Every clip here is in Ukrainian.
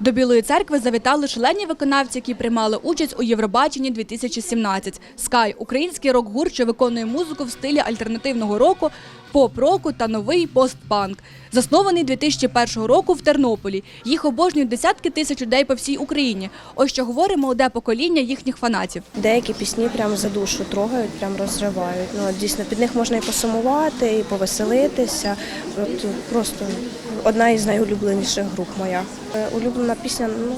До Білої церкви завітали шалені виконавці, які приймали участь у Євробаченні 2017. Скай – український рок-гурт, що виконує музику в стилі альтернативного року, поп-року та новий постпанк. Заснований 2001 року в Тернополі. Їх обожнюють десятки тисяч людей по всій Україні. Ось що говорить молоде покоління їхніх фанатів. Деякі пісні прям за душу трогають, прям розривають. Ну дійсно під них можна і посумувати, і повеселитися. От просто одна із найулюбленіших груп моя. Е, Улюблена пісня, ну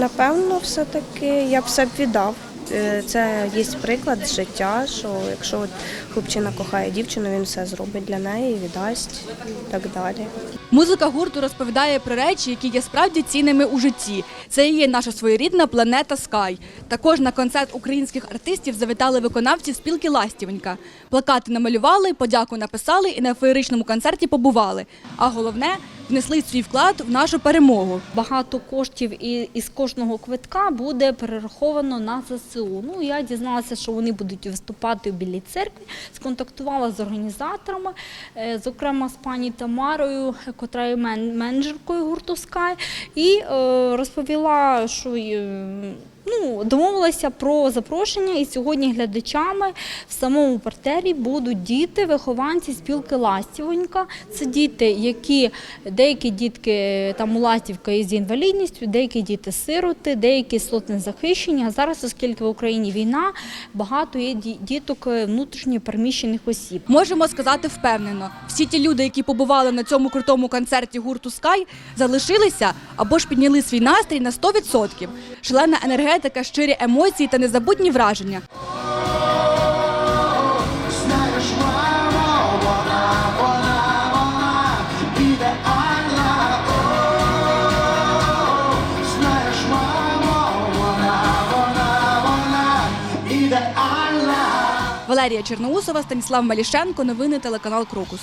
напевно, все-таки я б все віддав. Е, Це є приклад життя, що якщо от хлопчина кохає дівчину, він все зробить для неї, віддасть і так далі. Музика гурту розповідає про речі, які є справді цінними у житті. Це і є наша своєрідна планета Скай. Також на концерт українських артистів завітали виконавці спілки Ластівенька. Плакати намалювали, подяку написали і на феєричному концерті побували. А головне внесли свій вклад в нашу перемогу. Багато коштів і- із кожного квитка буде перераховано на ЗСУ. Ну я дізналася, що вони будуть виступати у Білій церкві. Сконтактувала з організаторами, е, зокрема з пані Тамарою, котра є менеджеркою гурту Скай, і е, розповіла, що ну, домовилася про запрошення, і сьогодні глядачами в самому партері будуть діти, вихованці спілки Ластівонька. Це діти, які деякі дітки там у Ластівка із інвалідністю, деякі діти сироти, деякі слот незахищені. А зараз, оскільки в Україні війна, багато є ді- діток е, внутрішньо переміщених осіб. Можемо сказати впевнено, всі ті люди, які побували на цьому крутому концерті гурту Скай, залишилися або ж підняли свій настрій на 100%. Шалена енергетика, щирі емоції та незабутні враження. Валерія Черноусова, Станіслав Малішенко. Новини телеканал Крокус.